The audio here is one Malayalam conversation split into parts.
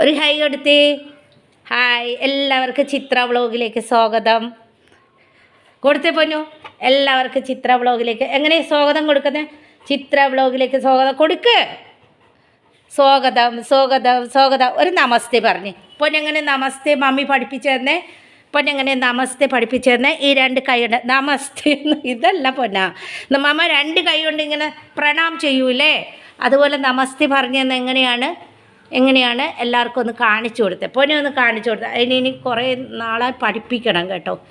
ഒരു ഹൈ കൊടുത്തേ. ഹായ് എല്ലാവർക്കും ചിത്ര വ്ളോഗിലേക്ക് സ്വാഗതം. കൊടുത്തേ പൊന്നു. എല്ലാവർക്കും ചിത്ര വ്ളോഗിലേക്ക് എങ്ങനെ സ്വാഗതം കൊടുക്കുന്നത് ചിത്ര വ്ളോഗിലേക്ക് സ്വാഗതം കൊടുക്ക്. സ്വാഗതം സ്വാഗതം സ്വാഗതം. ഒരു നമസ്തേ പറഞ്ഞ്. പൊന്നെങ്ങനെ നമസ്തേ മമ്മി പഠിപ്പിച്ചു തന്നേ? പൊന്നെങ്ങനെ നമസ്തേ പഠിപ്പിച്ചു തന്നേ? ഈ രണ്ട് കൈയുണ്ട്. നമസ്തേ ഇതല്ല പൊന്ന. മമ്മ രണ്ട് കൈ കൊണ്ട് ഇങ്ങനെ പ്രണാം ചെയ്യൂലേ? അതുപോലെ നമസ്തേ പറഞ്ഞു തന്നെ എങ്ങനെയാണ്? എങ്ങനെയാണ് എല്ലാവർക്കും ഒന്ന് കാണിച്ചു കൊടുത്തത് പൊന്നെ ഒന്ന് കാണിച്ചു കൊടുത്തത് അതിന് ഇനി കുറേ നാളെ പഠിപ്പിക്കണം കേട്ടോ.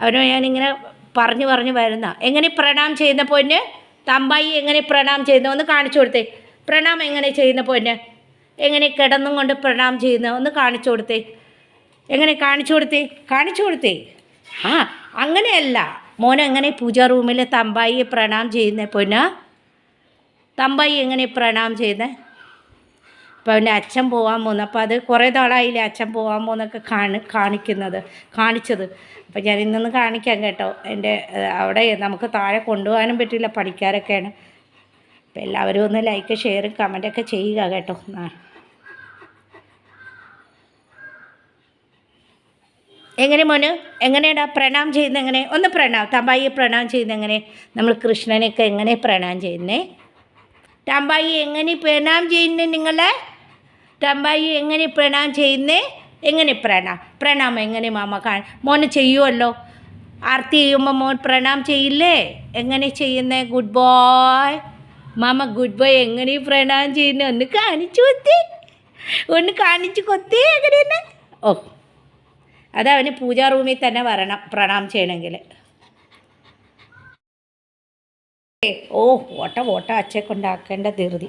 അവനോ ഞാനിങ്ങനെ പറഞ്ഞു പറഞ്ഞു വരുന്ന. എങ്ങനെ പ്രണാം ചെയ്യുന്ന പൊന്ന്? തമ്പായി എങ്ങനെ പ്രണാം ചെയ്യുന്ന? ഒന്ന് കാണിച്ചു കൊടുത്തേ. പ്രണാം എങ്ങനെ ചെയ്യുന്ന പൊന്ന്? എങ്ങനെ കിടന്നും കൊണ്ട് പ്രണാം ചെയ്യുന്ന? ഒന്ന് കാണിച്ചു കൊടുത്തേ. എങ്ങനെ കാണിച്ചു കൊടുത്തേ? കാണിച്ചു കൊടുത്തേ. ആ അങ്ങനെയല്ല. മോനെ എങ്ങനെ പൂജാ റൂമിൽ തമ്പായിയെ പ്രണാം ചെയ്യുന്ന പൊന്ന? തമ്പായി എങ്ങനെ പ്രണാം ചെയ്യുന്നത് അപ്പോൾ അവന്റെ അച്ഛൻ പോകാൻ പോകുന്നു അപ്പോൾ അത് കുറേ നാളായില്ലേ അച്ഛൻ പോകാൻ പോകുന്നൊക്കെ കാണി കാണിക്കുന്നത് കാണിച്ചത്. അപ്പോൾ ഞാൻ ഇന്നൊന്ന് കാണിക്കാം കേട്ടോ. എന്റെ അവിടെ നമുക്ക് താഴെ കൊണ്ടുപോകാനും പറ്റില്ല പണിക്കാരൊക്കെയാണ്. അപ്പോൾ എല്ലാവരും ഒന്ന് ലൈക്ക് ഷെയർ കമന്റൊക്കെ ചെയ്യുക കേട്ടോ. എങ്ങനെ മോന്? എങ്ങനെയാടാ? പ്രണാം ചെയ്യുന്നത് എങ്ങനെ? ഒന്ന് പ്രണാം തമ്പായിയെ പ്രണാം ചെയ്യുന്നത് എങ്ങനെ? നമ്മൾ കൃഷ്ണനെയൊക്കെ എങ്ങനെ പ്രണാം ചെയ്യുന്നേ? തമ്പായി എങ്ങനെ പ്രണാം ചെയ്യുന്നത് നിങ്ങളെ? ടമ്പായി എങ്ങനെ പ്രണാം ചെയ്യുന്നേ? എങ്ങനെ പ്രണാം? പ്രണാം എങ്ങനെ മാമ കാ മോന് ചെയ്യുമല്ലോ ആർത്തി ചെയ്യുമ്പോൾ മോൻ പ്രണാം ചെയ്യില്ലേ? എങ്ങനെ ചെയ്യുന്നേ? ഗുഡ് ബോയ് മാമ ഗുഡ് ബോയ് എങ്ങനെ പ്രണാം ചെയ്യുന്നത് ഒന്ന് കാണിച്ചു കൊത്തി. ഒന്ന് കാണിച്ചു കൊത്തി എങ്ങനെയെന്ന്? ഓ അതവന് പൂജാ റൂമിൽ തന്നെ വരണം പ്രണാം ചെയ്യണമെങ്കിൽ ഓ ഓട്ട ഓട്ട അച്ഛക്കൊണ്ടാക്കേണ്ട ധൃതി.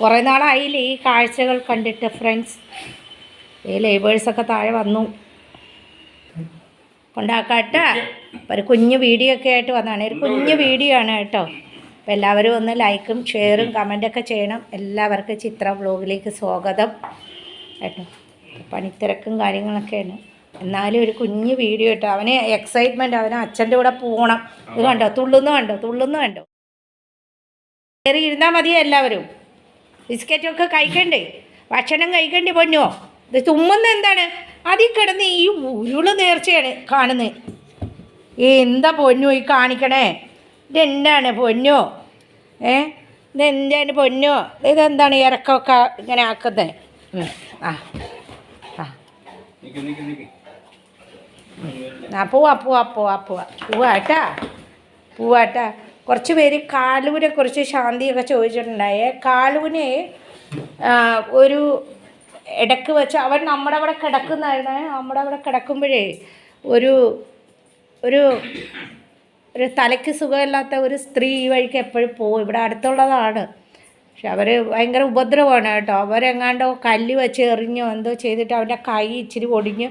കുറേ നാളായില്ലേ ഈ കാഴ്ചകൾ കണ്ടിട്ട് ഫ്രണ്ട്സ് ഈ ലേബേഴ്സൊക്കെ താഴെ വന്നു. കൊണ്ടാക്കാട്ടെ. ഒരു കുഞ്ഞു വീഡിയോ ഒക്കെ ആയിട്ട് വന്നതാണ്. ഒരു കുഞ്ഞു വീഡിയോ ആണ് കേട്ടോ. അപ്പോൾ എല്ലാവരും ഒന്ന് ലൈക്കും ഷെയറും കമന്റൊക്കെ ചെയ്യണം. എല്ലാവർക്കും ചിത്ര വ്ലോഗിലേക്ക് സ്വാഗതം. കേട്ടോ. പണിത്തിരക്കും കാര്യങ്ങളൊക്കെയാണ് എന്നാലും ഒരു കുഞ്ഞു വീഡിയോ കേട്ടോ. അവന് എക്സൈറ്റ്മെന്റ് അവന് അച്ഛന്റെ കൂടെ പോകണം ഇത് കണ്ടോ? തുള്ളുന്നു കണ്ടോ? തുള്ളുന്നു കണ്ടോ? കയറി ഇരുന്നാൽ മതി എല്ലാവരും. ബിസ്ക്കറ്റൊക്കെ കഴിക്കണ്ടേ? ഭക്ഷണം കഴിക്കണ്ടേ പൊന്നോ? ഇത് തുമ്മുന്ന എന്താണ്? അതിൽ കിടന്ന് ഈ ഉരുൾ നേർച്ചയാണ് കാണുന്നത്. എന്താ പൊന്നു ഈ കാണിക്കണേ? ഇതെന്താണ് പൊന്നോ? ഏ ഇതെന്താണ് പൊന്നോ? ഇതെന്താണ് ഇറക്കമൊക്കെ ഇങ്ങനെ ആക്കുന്നത്? ആ ആ. പോവാ പോവാ പോവാ പോവാ. പോവാട്ടാ പോവാട്ടാ കുറച്ച് പേര് കാലുവിനെ കുറിച്ച് ശാന്തിയൊക്കെ ചോദിച്ചിട്ടുണ്ടായേ. കാലുവിനെ ഒരു ഇടയ്ക്ക് വെച്ച് അവൻ നമ്മുടെ അവിടെ കിടക്കുന്നതായിരുന്നു നമ്മുടെ അവിടെ കിടക്കുമ്പോഴേ ഒരു ഒരു ഒരു തലയ്ക്ക് സുഖമില്ലാത്ത ഒരു സ്ത്രീ ഈ വഴിക്ക് എപ്പോഴും പോകും. ഇവിടെ അടുത്തുള്ളതാണ്. പക്ഷെ അവർ ഭയങ്കര ഉപദ്രവമാണ് കേട്ടോ. അവരെങ്ങാണ്ടോ കല്ല് വെച്ച് എറിഞ്ഞോ എന്തോ ചെയ്തിട്ട് അവന്റെ കൈ ഇച്ചിരി ഒടിഞ്ഞു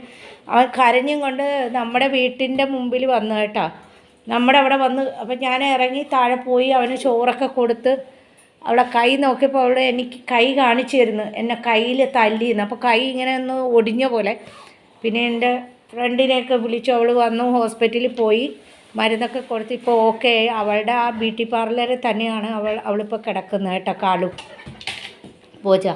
അവൻ കരഞ്ഞും കൊണ്ട് നമ്മുടെ വീട്ടിന്റെ മുമ്പിൽ വന്നു കേട്ടോ. നമ്മുടെ അവിടെ വന്ന് അപ്പം ഞാൻ ഇറങ്ങി താഴെ പോയി അവന് ചോറൊക്കെ കൊടുത്ത് അവളെ കൈ നോക്കിയപ്പോൾ അവിടെ എനിക്ക് കൈ കാണിച്ചു തരുന്നു എന്നെ കയ്യിൽ തല്ലിയിരുന്നു അപ്പോൾ കൈ ഇങ്ങനെ ഒന്ന് ഒടിഞ്ഞ പോലെ പിന്നെ എന്റെ ഫ്രണ്ടിനെയൊക്കെ വിളിച്ചു അവൾ വന്നു ഹോസ്പിറ്റലിൽ പോയി മരുന്നൊക്കെ കൊടുത്ത്. ഇപ്പോൾ ഓക്കെ അവളുടെ ആ ബ്യൂട്ടി പാർലറിൽ തന്നെയാണ് അവൾ അവളിപ്പോൾ കിടക്കുന്നത് കേട്ടോ കാളും പൂജ.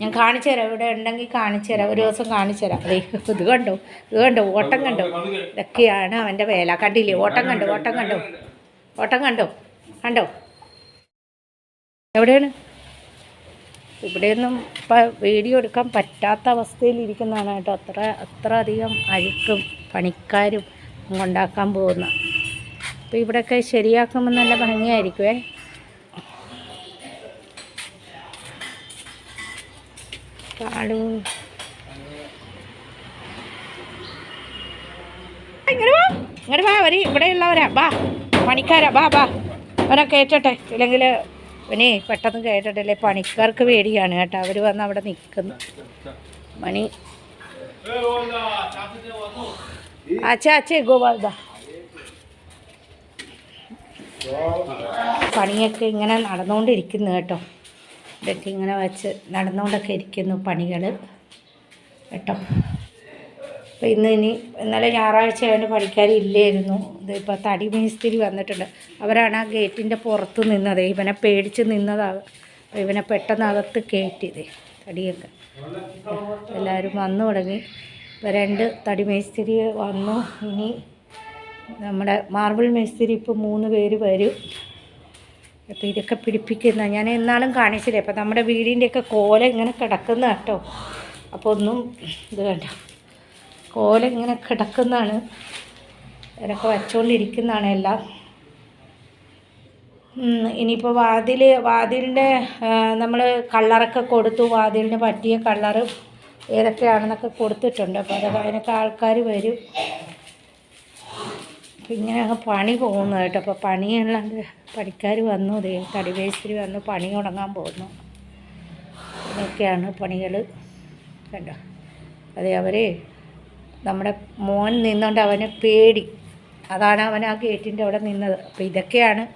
ഞാൻ കാണിച്ചു തരാം ഇവിടെ ഉണ്ടെങ്കിൽ കാണിച്ചു തരാം ഒരു ദിവസം കാണിച്ചു തരാം അതെ ഇത് കണ്ടോ? ഇത് കണ്ടോ? ഓട്ടം കണ്ടോ? ഇതൊക്കെയാണ് അവന്റെ വേല. കണ്ടില്ലേ? ഓട്ടം കണ്ടോ? ഓട്ടം കണ്ടോ? ഓട്ടം കണ്ടോ? കണ്ടോ? എവിടെയാണ്? ഇവിടെയൊന്നും ഇപ്പം വീഡിയോ എടുക്കാൻ പറ്റാത്ത അവസ്ഥയിൽ ഇരിക്കുന്നതാണ് കേട്ടോ. അത്ര അത്ര അധികം അഴുക്കും പണിക്കാരും കൊണ്ടാക്കാൻ പോകുന്ന. അപ്പോൾ ഇവിടെയൊക്കെ ശരിയാക്കുമ്പോൾ നല്ല ഭംഗിയായിരിക്കുമേ കാളു ഇങ്ങോട്ട് വാ. ഇങ്ങോട്ട് വാ അവർ ഇവിടെയുള്ളവരാ. വാ പണിക്കാരാ. വാ വാ. അവനെ കയറ്റട്ടെ. ഇല്ലെങ്കിൽ ഇവനെ പെട്ടെന്ന് കയറ്റട്ടെ. പണിക്കാർക്ക് പേടിയാണ് കേട്ടോ. അവർ വന്ന് അവിടെ നിൽക്കുന്നു മണി. അച്ഛ അച്ഛേ ഗോപാൽദാ പണിയൊക്കെ ഇങ്ങനെ നടന്നുകൊണ്ടിരിക്കുന്നു കേട്ടോ. ഇതൊക്കെ ഇങ്ങനെ വെച്ച് നടന്നുകൊണ്ടൊക്കെ ഇരിക്കുന്നു പണികൾ കേട്ടോ. അപ്പോൾ ഇന്ന് ഇനി ഇന്നലെ ഞായറാഴ്ച ആയതുകൊണ്ട് പണിക്കാരില്ലായിരുന്നു ഇതിപ്പോൾ തടി മേസ്തിരി വന്നിട്ടുണ്ട്. അവരാണ് ആ ഗേറ്റിന്റെ പുറത്ത് നിന്നത്. ഇവനെ പേടിച്ച് നിന്നതാണ് അപ്പോൾ ഇവനെ പെട്ടെന്ന് അകത്ത് കയറ്റിയത് തടിയൊക്കെ. എല്ലാവരും വന്നു തുടങ്ങി. ഇപ്പം രണ്ട് തടി മേസ്തിരി വന്നു. ഇനി നമ്മുടെ മാർബിൾ മേസ്തിരി ഇപ്പോൾ മൂന്ന് പേര് വരും. അപ്പോൾ ഇതൊക്കെ പിടിപ്പിക്കുന്ന ഞാൻ എന്നാളും കാണിച്ചില്ലേ? അപ്പോൾ നമ്മുടെ വീടിന്റെയൊക്കെ കോല ഇങ്ങനെ കിടക്കുന്ന കേട്ടോ. അപ്പോൾ ഒന്നും ഇത് വേണ്ട. കോല ഇങ്ങനെ കിടക്കുന്നതാണ്. ഇതൊക്കെ വച്ചുകൊണ്ടിരിക്കുന്നതാണ് എല്ലാം. ഇനിയിപ്പോൾ വാതിൽ വാതിലിന്റെ നമ്മൾ കളറൊക്കെ കൊടുത്തു. വാതിലിന് പറ്റിയ കളറ് ഏതൊക്കെയാണെന്നൊക്കെ കൊടുത്തിട്ടുണ്ട്. അപ്പോൾ അതൊക്കെ അതിനൊക്കെ ആൾക്കാർ വരും. അപ്പം ഇങ്ങനെ അങ്ങ് പണി പോകുന്നു കേട്ടോ. അപ്പോൾ പണിയല്ലാണ്ട് പണിക്കാർ വന്നു. ദേ തടിവേശ്വരി വന്നു. പണി തുടങ്ങാൻ പോകുന്നു. ഇതൊക്കെയാണ് പണികൾ കണ്ടോ? അതെ അവരെ നമ്മുടെ മോൻ നിന്നുകൊണ്ട് അവനെ പേടി. അതാണ് അവൻ ആ ഗേറ്റിന്റെ അവിടെ നിന്നത്. അപ്പോൾ ഇതൊക്കെയാണ്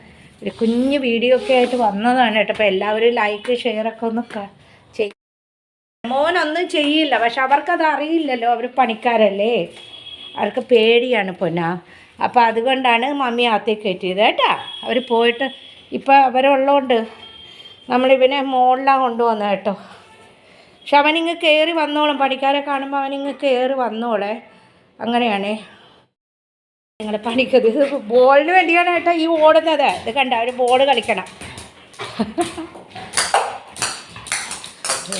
ഒരു കുഞ്ഞ് വീഡിയോ ഒക്കെ ആയിട്ട് വന്നതാണ് കേട്ടോ. അപ്പോൾ എല്ലാവരും ലൈക്ക് ഷെയറൊക്കെ ഒന്ന് ചെയ്യും മോനൊന്നും ചെയ്യില്ല. പക്ഷെ അവർക്കത് അറിയില്ലല്ലോ. അവർ പണിക്കാരല്ലേ. അവർക്ക് പേടിയാണ് പൊന്ന. അപ്പോൾ അതുകൊണ്ടാണ് മമ്മി അകത്തേക്ക് കയറ്റിയത് കേട്ടോ. അവർ പോയിട്ട് ഇപ്പോൾ അവരുള്ളതുകൊണ്ട് നമ്മളിവനെ മുകളിലാണ് കൊണ്ടുവന്നത് കേട്ടോ. പക്ഷെ അവനിങ്ങ് കയറി വന്നോളും. പണിക്കാരെ കാണുമ്പോൾ അവനിങ്ങ് കയറി വന്നോളെ. അങ്ങനെയാണേ. നിങ്ങളുടെ പണിക്കത് ഇത് ബോളിന് വേണ്ടിയാണ് കേട്ടോ ഈ ഓടുന്നത്. ഇത് കണ്ട ഒരു ബോൾ കളിക്കണം.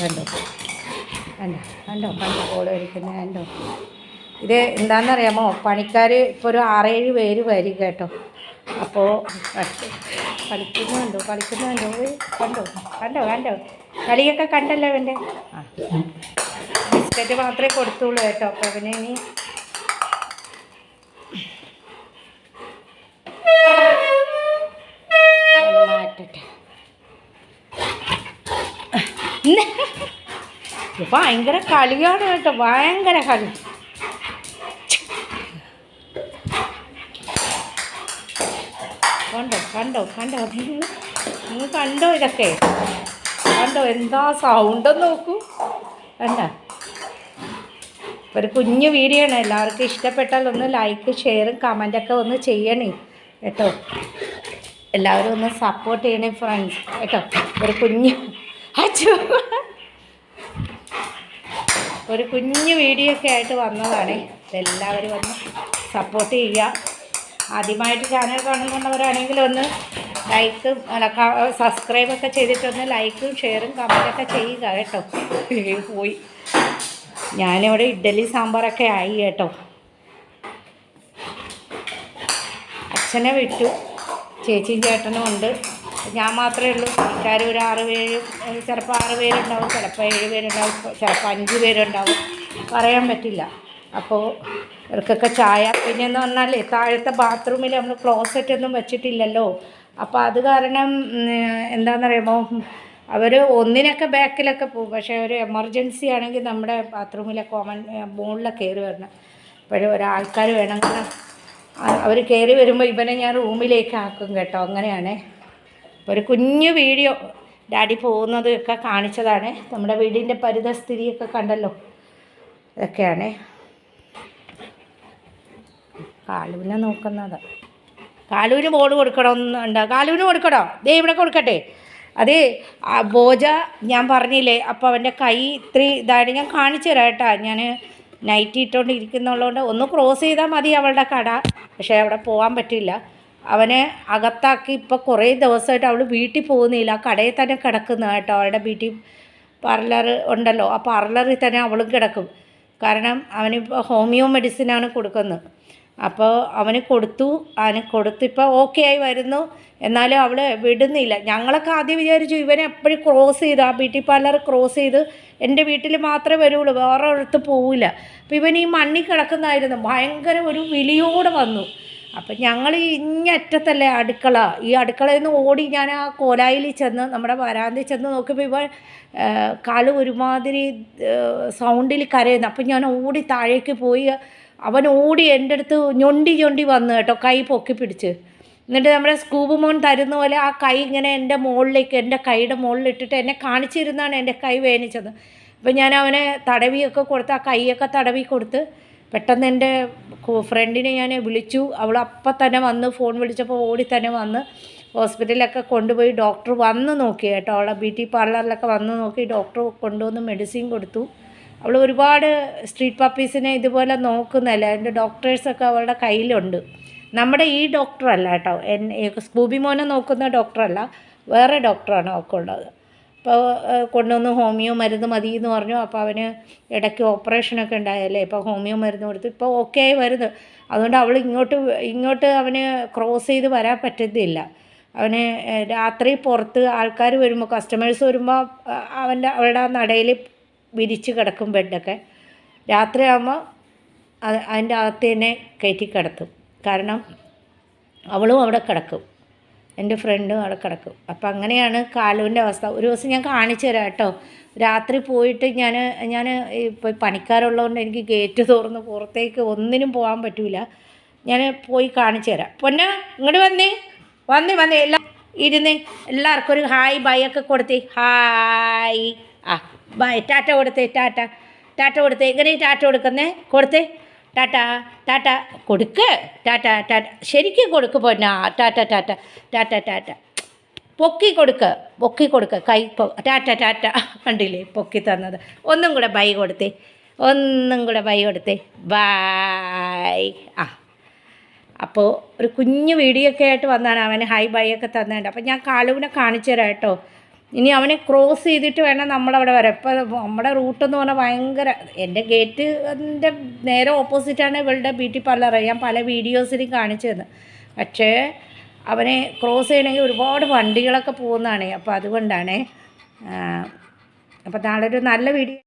കണ്ടോ? കണ്ടോ? കണ്ടോ? കണ്ടോ? ബോൾ കളിക്കുന്നത് കണ്ടോ? ഇത് എന്താണെന്നറിയാമോ പണിക്കാർ ഇപ്പോൾ ഒരു ആറേഴ് പേര് വരും കേട്ടോ. അപ്പോൾ കളിക്കുന്നുണ്ടോ കളിക്കുന്നുണ്ടോ കണ്ടോ? കണ്ടോ? കണ്ടോ? കളിയൊക്കെ കണ്ടല്ലോ വേണ്ട ആ. ബിസ്ക്കറ്റ് മാത്രമേ കൊടുത്തുള്ളൂ കേട്ടോ. അപ്പോൾ അവന് ഇനി മാറ്റട്ടെ. ഭയങ്കര കളിയാണ് കേട്ടോ. ഭയങ്കര കളി. കണ്ടോ കണ്ടോ? നിങ്ങൾ കണ്ടോ ഇതൊക്കെ? കണ്ടോ എന്താ സൗണ്ട് നോക്കൂ. കണ്ട? ഒരു കുഞ്ഞു വീഡിയോ ആണ്. എല്ലാവർക്കും ഇഷ്ടപ്പെട്ടാൽ ഒന്ന് ലൈക്ക് ഷെയറും കമന്റൊക്കെ ഒന്ന് ചെയ്യണേ. കേട്ടോ? എല്ലാവരും ഒന്ന് സപ്പോർട്ട് ചെയ്യണേ ഫ്രണ്ട്സ് കേട്ടോ? ഒരു കുഞ്ഞു അച്ഛ ഒരു കുഞ്ഞു വീഡിയോ ഒക്കെ ആയിട്ട് വന്നതാണ്. എല്ലാവരും ഒന്ന് സപ്പോർട്ട് ചെയ്യുക. ആദ്യമായിട്ട് ചാനൽ കാണുന്നവരാണെങ്കിൽ ഒന്ന് ലൈക്കും അല്ല സബ്സ്ക്രൈബൊക്കെ ചെയ്തിട്ടൊന്ന് ലൈക്കും ഷെയറും കമന്റൊക്കെ ചെയ്യുക കേട്ടോ. പോയി. ഞാനിവിടെ ഇഡ്ഡലി സാമ്പാറൊക്കെ ആയി കേട്ടോ. അച്ഛനെ വിട്ടു. ചേച്ചിയും ചേട്ടനും ഉണ്ട്. ഞാൻ മാത്രമേ ഉള്ളൂ. ആൾക്കാർ ഒരു ആറ് പേരും ചിലപ്പോൾ ആറ് പേരുണ്ടാവും ചിലപ്പോൾ ഏഴ് പേരുണ്ടാവും ചിലപ്പോൾ അഞ്ച് പേരുണ്ടാവും. പറയാൻ പറ്റില്ല. അപ്പോൾ ഇവർക്കൊക്കെ ചായ പിന്നെ എന്ന് പറഞ്ഞാൽ താഴത്തെ ബാത്റൂമിൽ നമ്മൾ ക്ലോസറ്റ് ഒന്നും വെച്ചിട്ടില്ലല്ലോ. അപ്പോൾ അത് കാരണം ഉം, എന്താണെന്നറിയാമോ അവർ ഒന്നിനൊക്കെ ബാക്കിലൊക്കെ പോകും. പക്ഷേ ഒരു എമർജൻസി ആണെങ്കിൽ നമ്മുടെ ബാത്റൂമിലെ കോമൺ മുകളിലൊക്കെ കയറി വരണം. അപ്പോഴും ഒരാൾക്കാർ വേണമെങ്കിൽ അവർ കയറി വരുമ്പോൾ ഇവനെ ഞാൻ റൂമിലേക്ക് ആക്കും കേട്ടോ. അങ്ങനെയാണ്. ഒരു കുഞ്ഞു വീഡിയോ ഡാഡി പോകുന്നത് ഒക്കെ കാണിച്ചതാണ്. നമ്മുടെ വീടിന്റെ പരിതസ്ഥിതിയൊക്കെ കണ്ടല്ലോ. ഇതൊക്കെയാണ്. കാലുവിനെ നോക്കുന്നത്. കാലുവിന് ബോർഡ് കൊടുക്കണമെന്നുണ്ട് കാലുവിന് കൊടുക്കണോ? ദേ ഇവിടെ കൊടുക്കട്ടെ. അത് ബോജ ഞാൻ പറഞ്ഞില്ലേ അപ്പോൾ അവന്റെ കൈ ഇത്തിരി ഇതായിട്ട് ഞാൻ കാണിച്ചു തരാം കേട്ടോ. ഞാൻ നൈറ്റ് ഇട്ടുകൊണ്ട് ഇരിക്കുന്നുള്ളതുകൊണ്ട് ഒന്ന് ക്രോസ് ചെയ്താൽ മതി അവളുടെ കട. പക്ഷേ അവിടെ പോകാൻ പറ്റില്ല. അവനെ അകത്താക്കി ഇപ്പോൾ കുറേ ദിവസമായിട്ട് അവൾ വീട്ടിൽ പോകുന്നില്ല. കടയിൽ തന്നെ കിടക്കുന്ന കേട്ടോ. അവളുടെ ബ്യൂട്ടി പാർലർ ഉണ്ടല്ലോ. ആ പാർലറിൽ തന്നെ അവളും കിടക്കും. കാരണം അവനിപ്പോൾ ഹോമിയോ മെഡിസിനാണ് കൊടുക്കുന്നത്. അപ്പോൾ അവന് കൊടുത്തു അവന് കൊടുത്തിപ്പോൾ ഓക്കെ ആയി വരുന്നു. എന്നാലും അവൾ വിടുന്നില്ല. ഞങ്ങളൊക്കെ ആദ്യം വിചാരിച്ചു ഇവനെ എപ്പോഴും ക്രോസ് ചെയ്ത് ആ ബ്യൂട്ടി പാർലർ ക്രോസ് ചെയ്ത് എന്റെ വീട്ടിൽ മാത്രമേ വരുള്ളൂ. വേറെ ഒരിടത്ത് പോവില്ല. അപ്പോൾ ഇവൻ ഈ മണ്ണിൽ കിടക്കുന്നതായിരുന്നു. ഭയങ്കര ഒരു വിളിയോടെ വന്നു. അപ്പം ഞങ്ങൾ ഇഞ്ഞറ്റത്തല്ലേ അടുക്കള. ഈ അടുക്കളയിൽ നിന്ന് ഓടി ഞാൻ ആ കോലായിൽ ചെന്ന് നമ്മുടെ വരാന്തി ചെന്ന് നോക്കിയപ്പോൾ ഇവ കാൽ ഒരുമാതിരി സൗണ്ടിൽ കരയുന്നു. അപ്പം ഞാൻ ഓടി താഴേക്ക് പോയി അവൻ ഓടി എന്റെ അടുത്ത് ഞൊണ്ടി ഞൊണ്ടി വന്നു കേട്ടോ കൈ പൊക്കി പിടിച്ച്. എന്നിട്ട് നമ്മുടെ സ്കൂബ് മോൻ തരുന്ന പോലെ ആ കൈ ഇങ്ങനെ എന്റെ മുകളിലേക്ക് എന്റെ കൈയുടെ മുകളിലിട്ടിട്ട് എന്നെ കാണിച്ചിരുന്നാണ് എന്റെ കൈ വേദനിച്ചത് അപ്പം ഞാൻ അവനെ തടവിയൊക്കെ കൊടുത്ത് ആ കൈയൊക്കെ തടവി കൊടുത്ത് പെട്ടെന്ന് എന്റെ ഫ്രണ്ടിനെ ഞാൻ വിളിച്ചു. അവൾ അപ്പം തന്നെ വന്ന് ഫോൺ വിളിച്ചപ്പോൾ ഓടി തന്നെ വന്ന് ഹോസ്പിറ്റലിലൊക്കെ കൊണ്ടുപോയി ഡോക്ടർ വന്ന് നോക്കി കേട്ടോ. അവളെ ബ്യൂട്ടി പാർലറിലൊക്കെ വന്ന് നോക്കി ഡോക്ടർ കൊണ്ടുവന്ന് മെഡിസിൻ കൊടുത്തു. അവൾ ഒരുപാട് സ്ട്രീറ്റ് പപ്പീസിനെ ഇതുപോലെ നോക്കുന്നതല്ല. അതിന്റെ ഡോക്ടേഴ്സൊക്കെ അവളുടെ കയ്യിലുണ്ട്. നമ്മുടെ ഈ ഡോക്ടറല്ല കേട്ടോ. എൻ സ്കൂബി മോനെ നോക്കുന്ന ഡോക്ടറല്ല വേറെ ഡോക്ടറാണ് അവൾക്കുള്ളത്. അപ്പോൾ കൊണ്ടുവന്ന് ഹോമിയോ മരുന്ന് മതി എന്ന് പറഞ്ഞു. അപ്പോൾ അവന് ഇടയ്ക്ക് ഓപ്പറേഷനൊക്കെ ഉണ്ടായല്ലേ. ഇപ്പോൾ ഹോമിയോ മരുന്ന് കൊടുത്തു ഇപ്പോൾ ഓക്കെ ആയി വരുന്നു. അതുകൊണ്ട് അവൾ ഇങ്ങോട്ട് ഇങ്ങോട്ട് അവന് ക്രോസ് ചെയ്ത് വരാൻ പറ്റത്തില്ല അവന് രാത്രി പുറത്ത് ആൾക്കാർ വരുമ്പോൾ കസ്റ്റമേഴ്സ് വരുമ്പോൾ അവന്റെ അവളുടെ നടയിൽ വിരിച്ച് കിടക്കും ബെഡൊക്കെ. രാത്രിയാകുമ്പോൾ അത് അതിന്റെ അകത്ത് തന്നെ കയറ്റി കിടത്തും. കാരണം അവളും അവിടെ കിടക്കും. എന്റെ ഫ്രണ്ടും അവിടെ കിടക്കും. അപ്പം അങ്ങനെയാണ് കാലുവിന്റെ അവസ്ഥ. ഒരു ദിവസം ഞാൻ കാണിച്ചു തരാം കേട്ടോ. രാത്രി പോയിട്ട് ഞാൻ ഞാൻ ഇപ്പോൾ പണിക്കാരുള്ളതുകൊണ്ട് എനിക്ക് ഗേറ്റ് തുറന്ന് പുറത്തേക്ക് ഒന്നിനും പോകാൻ പറ്റില്ല ഞാൻ പോയി കാണിച്ചു തരാം. പൊന്നെ ഇങ്ങോട്ട് വന്നേ. വന്നേ വന്നേ. എല്ലാം ഇരുന്നേ. എല്ലാവർക്കും ഒരു ഹായ് ബൈ ഒക്കെ കൊടുത്തി. ഹായ്. ആ. ബൈ ടാറ്റ കൊടുത്തേ ടാറ്റ. ടാറ്റ കൊടുത്തേ എങ്ങനെ ടാറ്റ കൊടുക്കുന്നേ? കൊടുത്തേ. ടാറ്റ ടാറ്റ കൊടുക്ക്. ടാറ്റ ടാറ്റ ശരിക്കും കൊടുക്ക് പോന്നാ. ടാറ്റ ടാറ്റ ടാറ്റ ടാറ്റ പൊക്കി കൊടുക്ക് പൊക്കി കൊടുക്ക്. കൈ ടാറ്റ ടാറ്റ. കണ്ടില്ലേ? പൊക്കി തന്നത്. ഒന്നും കൂടെ ബൈ കൊടുത്തേ. ഒന്നും കൂടെ ബൈ കൊടുത്തേ. ബൈ. ആ. അപ്പോൾ ഒരു കുഞ്ഞു വീഡിയോ ഒക്കെ ആയിട്ട് വന്നാണ് അവന് ഹൈ ബൈ ഒക്കെ തന്നിട്ടുണ്ട് അപ്പോൾ ഞാൻ കാലുവിനെ കാണിച്ചു തരാം കേട്ടോ. ഇനി അവനെ ക്രോസ് ചെയ്തിട്ട് വേണം നമ്മളവിടെ വരാം ഇപ്പോൾ നമ്മുടെ റൂട്ട് എന്ന് പറഞ്ഞാൽ ഭയങ്കര എന്റെ ഗേറ്റ് എന്റെ നേരെ ഓപ്പോസിറ്റാണ് ഇവളുടെ ബ്യൂട്ടി പാർലർ ഞാൻ പല വീഡിയോസിലും കാണിച്ചു തന്നെ. പക്ഷേ അവനെ ക്രോസ് ചെയ്യണമെങ്കിൽ ഒരുപാട് വണ്ടികളൊക്കെ പോകുന്നതാണ്. അപ്പോൾ അതുകൊണ്ടാണ് അപ്പോൾ നാളെ ഒരു നല്ല വീഡിയോ